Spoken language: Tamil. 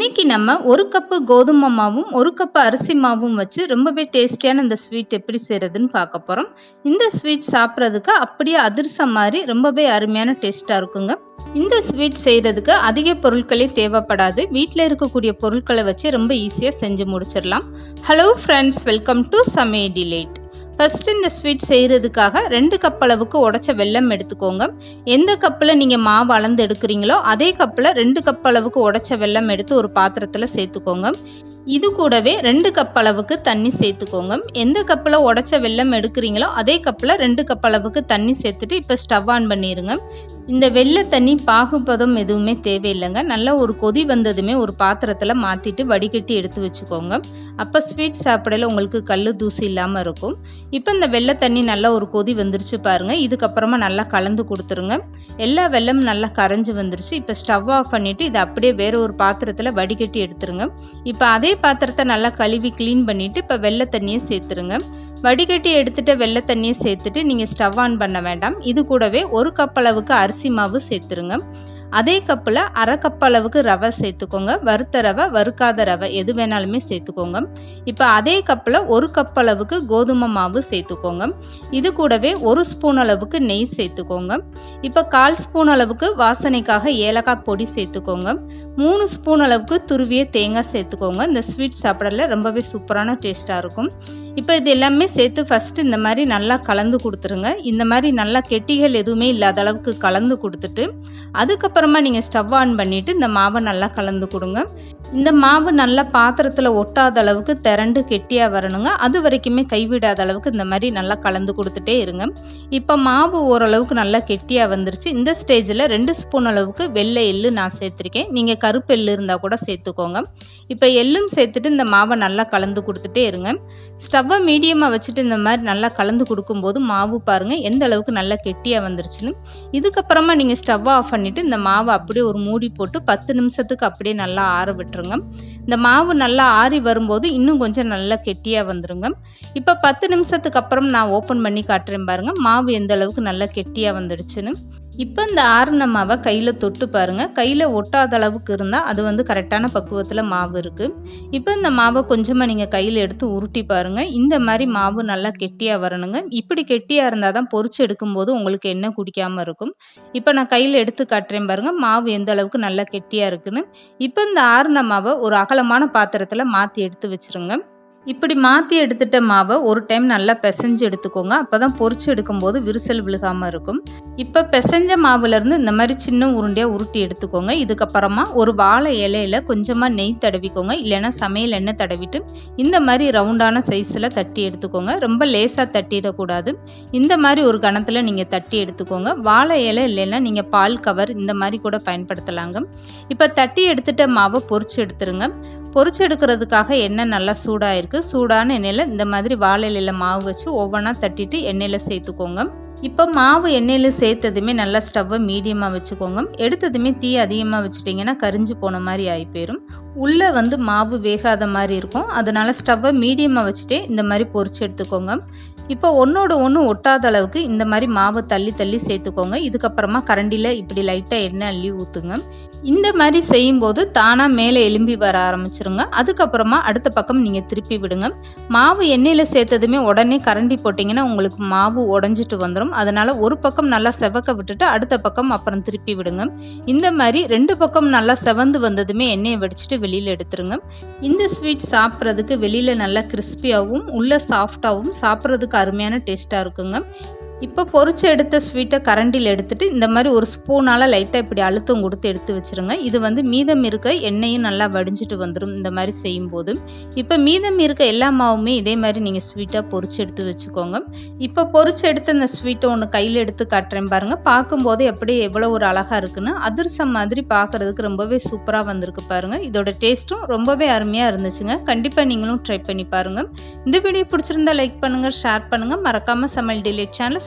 இன்னைக்கு நம்ம ஒரு கப்பு கோதுமை மாவும் ஒரு கப்பு அரிசி மாவும் வச்சு ரொம்பவே டேஸ்டியான இந்த ஸ்வீட் எப்படி செய்கிறதுன்னு பார்க்க போகிறோம் இந்த ஸ்வீட் சாப்பிட்றதுக்கு அப்படியே அதிர்சம் மாதிரி ரொம்பவே அருமையான டேஸ்ட்டாக இருக்குங்க. இந்த ஸ்வீட் செய்கிறதுக்கு அதிக பொருட்களே தேவைப்படாது. வீட்டில் இருக்கக்கூடிய பொருட்களை வச்சு ரொம்ப ஈஸியாக செஞ்சு முடிச்சிடலாம். ஹலோ ஃப்ரெண்ட்ஸ் வெல்கம் டு சமே டிலேட் ஃபஸ்ட்டு இந்த ஸ்வீட் செய்கிறதுக்காக ரெண்டு கப் அளவுக்கு உடச்ச வெல்லம் எடுத்துக்கோங்க. எந்த கப்பில் நீங்கள் மாவு அளந்து எடுக்கிறீங்களோ அதே கப்பில் ரெண்டு கப் அளவுக்கு உடச்ச வெல்லம் எடுத்து ஒரு பாத்திரத்தில் சேர்த்துக்கோங்க. இது கூடவே ரெண்டு கப் அளவுக்கு தண்ணி சேர்த்துக்கோங்க. எந்த கப்பில் உடச்ச வெல்லம் எடுக்கிறீங்களோ அதே கப்பில் ரெண்டு கப் அளவுக்கு தண்ணி சேர்த்துட்டு இப்போ ஸ்டவ் ஆன் பண்ணிடுங்க இந்த வெள்ளை தண்ணி பாகுபதம் எதுவுமே தேவையில்லைங்க. நல்லா ஒரு கொதி வந்ததுமே ஒரு பாத்திரத்தில் மாற்றிட்டு வடிகட்டி எடுத்து வச்சுக்கோங்க. அப்போ ஸ்வீட் சாப்பிடல உங்களுக்கு கல் தூசி இல்லாமல் இருக்கும். இப்போ இந்த வெள்ளை தண்ணி நல்லா ஒரு கொதி வந்துருச்சு பாருங்கள் இதுக்கப்புறமா நல்லா கலந்து கொடுத்துருங்க. எல்லா வெள்ளமும் நல்லா கரைஞ்சி வந்துருச்சு. இப்போ ஸ்டவ் ஆஃப் பண்ணிவிட்டு இதை அப்படியே வேற ஒரு பாத்திரத்தில் வடிகட்டி எடுத்துருங்க. இப்போ அதே பாத்திரத்தை நல்லா கழுவி க்ளீன் பண்ணிவிட்டு இப்போ வெள்ளை தண்ணியை சேர்த்துருங்க. வடிகட்டி எடுத்துகிட்ட வெள்ளை தண்ணியை சேர்த்துட்டு நீங்கள் ஸ்டவ் ஆன் பண்ண வேண்டாம். இது கூடவே ஒரு கப் அளவுக்கு அரிசி மாவு சேர்த்துருங்க. அதே கப்பில் அரை கப் அளவுக்கு ரவை சேர்த்துக்கோங்க. வறுத்த ரவை வறுக்காத ரவை எது வேணாலுமே சேர்த்துக்கோங்க. இப்போ அதே கப்பில் ஒரு கப் அளவுக்கு கோதுமை மாவு சேர்த்துக்கோங்க. இது கூடவே ஒரு ஸ்பூன் அளவுக்கு நெய் சேர்த்துக்கோங்க. இப்போ கால் ஸ்பூன் அளவுக்கு வாசனைக்காக ஏலக்காய் பொடி சேர்த்துக்கோங்க. மூணு ஸ்பூன் அளவுக்கு துருவிய தேங்காய் சேர்த்துக்கோங்க. இந்த ஸ்வீட் சாப்பிடல ரொம்பவே சூப்பரான டேஸ்ட்டாக இருக்கும். இப்போ இது எல்லாமே சேர்த்து ஃபஸ்ட்டு இந்த மாதிரி நல்லா கலந்து கொடுத்துருங்க. இந்த மாதிரி நல்லா கெட்டிகள் எதுவுமே இல்லாத அளவுக்கு கலந்து கொடுத்துட்டு அதுக்கப்புறமா நீங்கள் ஸ்டவ் ஆன் பண்ணிவிட்டு இந்த மாவை நல்லா கலந்து கொடுங்க. இந்த மாவு நல்லா பாத்திரத்தில் ஒட்டாத அளவுக்கு திரண்டு கெட்டியாக வரணுங்க. அது வரைக்குமே கைவிடாத அளவுக்கு இந்த மாதிரி நல்லா கலந்து கொடுத்துட்டே இருங்க. இப்போ மாவு ஓரளவுக்கு நல்லா கெட்டியாக வந்துருச்சு. இந்த ஸ்டேஜில் ரெண்டு ஸ்பூன் அளவுக்கு வெள்ளை எள்ளு நான் சேர்த்துருக்கேன். நீங்கள் கருப்பு எள்ளு இருந்தால் கூட சேர்த்துக்கோங்க. இப்போ எள்ளும் சேர்த்துட்டு இந்த மாவை நல்லா கலந்து கொடுத்துட்டே இருங்க. ஸ்டவ்வை மீடியமாக வச்சுட்டு இந்த மாதிரி நல்லா கலந்து கொடுக்கும்போது மாவு பாருங்கள் எந்த அளவுக்கு நல்லா கெட்டியாக வந்துருச்சுன்னு. இதுக்கப்புறமா நீங்கள் ஸ்டவ்வை ஆஃப் பண்ணிவிட்டு இந்த மாவை அப்படியே ஒரு மூடி போட்டு பத்து நிமிஷத்துக்கு அப்படியே நல்லா ஆற விட்டுருங்க. இந்த மாவு நல்லா ஆறி வரும்போது இன்னும் கொஞ்சம் நல்லா கெட்டியாக வந்துருங்க. இப்போ பத்து நிமிஷத்துக்கு அப்புறம் நான் ஓப்பன் பண்ணி காட்டுறேன் பாருங்கள் மாவு எந்த அளவுக்கு நல்லா கெட்டியாக வந்துடுச்சுன்னு. இப்போ இந்த ஆறுன மாவை கையில் தொட்டு பாருங்கள் கையில் ஒட்டாத அளவுக்கு இருந்தால் அது வந்து கரெக்டான பக்குவத்தில் மாவு இருக்குது இப்போ இந்த மாவை கொஞ்சமாக நீங்கள் கையில் எடுத்து உருட்டி பாருங்கள் இந்த மாதிரி மாவு நல்லா கெட்டியாக வரணுங்க. இப்படி கெட்டியாக இருந்தால் தான் பொறிச்சு எடுக்கும்போது உங்களுக்கு எண்ணெய் குடிக்காமல் இருக்கும். இப்போ நான் கையில் எடுத்து காட்டுறேன் பாருங்கள் மாவு எந்த அளவுக்கு நல்லா கெட்டியாக இருக்குன்னு. இப்போ இந்த ஆறுன மாவை ஒரு அகலமான பாத்திரத்தில் மாற்றி எடுத்து வச்சுருங்க. இப்படி மாற்றி எடுத்துட்ட மாவை ஒரு டைம் நல்லா பிசைஞ்சு எடுத்துக்கோங்க. அப்போ தான் பொறிச்சு எடுக்கும்போது விரிசல் விழுகாமல் இருக்கும். இப்போ பிசைஞ்ச மாவுலேருந்து இந்த மாதிரி சின்ன உருண்டையாக உருட்டி எடுத்துக்கோங்க. இதுக்கப்புறமா ஒரு வாழை இலையில் கொஞ்சமாக நெய் தடவிக்கோங்க. இல்லைன்னா சமையல் எண்ணெய் தடவிட்டு இந்த மாதிரி ரவுண்டான சைஸில் தட்டி எடுத்துக்கோங்க. ரொம்ப லேசாக தட்டிடக்கூடாது. இந்த மாதிரி ஒரு கணத்தில் நீங்கள் தட்டி எடுத்துக்கோங்க. வாழை இலை இல்லைன்னா நீங்கள் பால் கவர் இந்த மாதிரி கூட பயன்படுத்தலாங்க. இப்போ தட்டி எடுத்துட்ட மாவை பொறிச்சு எடுத்துருங்க. பொரிச்சு எடுக்கிறதுக்காக எண்ணெய் நல்லா சூடாக இருக்குது சூடான எண்ணெயில் இந்த மாதிரி வாழை இலையில் மாவு வச்சு ஒவ்வொன்றா தட்டிட்டு எண்ணெயில் சேர்த்துக்கோங்க. இப்போ மாவு எண்ணெயில் சேர்த்ததுமே நல்லா ஸ்டவ்வை மீடியமாக வச்சுக்கோங்க. எடுத்ததுமே தீ அதிகமாக வச்சுட்டிங்கன்னா கரிஞ்சு போன மாதிரி ஆகி போயிடும் உள்ளே வந்து மாவு வேகாத மாதிரி இருக்கும். அதனால ஸ்டவ்வை மீடியமாக வச்சுட்டே இந்த மாதிரி பொறிச்சு எடுத்துக்கோங்க. இப்போ ஒன்றோட ஒன்று ஒட்டாத அளவுக்கு இந்த மாதிரி மாவு தள்ளி தள்ளி சேர்த்துக்கோங்க. இதுக்கப்புறமா கரண்டியில் இப்படி லைட்டாக எண்ணெய் அள்ளி ஊற்றுங்க இந்த மாதிரி செய்யும்போது தானாக மேலே எலும்பி வர ஆரம்பிச்சிருங்க. அதுக்கப்புறமா அடுத்த பக்கம் நீங்கள் திருப்பி விடுங்க. மாவு எண்ணெயில் சேர்த்ததுமே உடனே கரண்டி போட்டிங்கன்னா உங்களுக்கு மாவு உடஞ்சிட்டு வந்துடும் அதனால் ஒரு பக்கம் நல்லா செவக்க விட்டுட்டு அடுத்த பக்கம் அப்புறம் திருப்பி விடுங்க. இந்த மாதிரி ரெண்டு பக்கம் நல்லா செவந்து வந்ததுமே எண்ணெயை வடிச்சிட்டு வெளியில் எடுத்துருங்க. இந்த ஸ்வீட் சாப்பிட்றதுக்கு வெளியில் நல்லா கிறிஸ்பியாகவும் உள்ள சாஃப்டாகவும் சாப்பிட்றதுக்கு அருமையான டேஸ்ட்டாக இருக்குங்க. இப்போ பொறிச்சு எடுத்த ஸ்வீட்டை கரண்டியில் எடுத்துட்டு இந்த மாதிரி ஒரு ஸ்பூனால் லைட்டாக இப்படி அழுத்தம் கொடுத்து எடுத்து வச்சுருங்க. இது வந்து மீதம் இருக்க எண்ணெயும் நல்லா வடிஞ்சிட்டு வந்துடும் இந்த மாதிரி செய்யும்போது. இப்போ மீதம் இருக்க எல்லா மாவுமே இதே மாதிரி நீங்கள் ஸ்வீட்டாக பொறிச்சு எடுத்து வச்சுக்கோங்க. இப்போ பொறிச்சு எடுத்த இந்த ஸ்வீட்டை ஒன்று கையில் எடுத்து காட்டுறேன் பாருங்கள் பார்க்கும்போது எப்படி எவ்வளோ ஒரு அழகாக இருக்குன்னு அதிர்சம் மாதிரி பார்க்குறதுக்கு ரொம்பவே சூப்பராக வந்திருக்கு பாருங்கள் இதோட டேஸ்ட்டும் ரொம்பவே அருமையாக இருந்துச்சுங்க. கண்டிப்பாக நீங்களும் ட்ரை பண்ணி பாருங்கள் இந்த வீடியோ பிடிச்சிருந்தா லைக் பண்ணுங்கள் ஷேர் பண்ணுங்கள் மறக்காமல் சமையல் டிலேட் சேனல்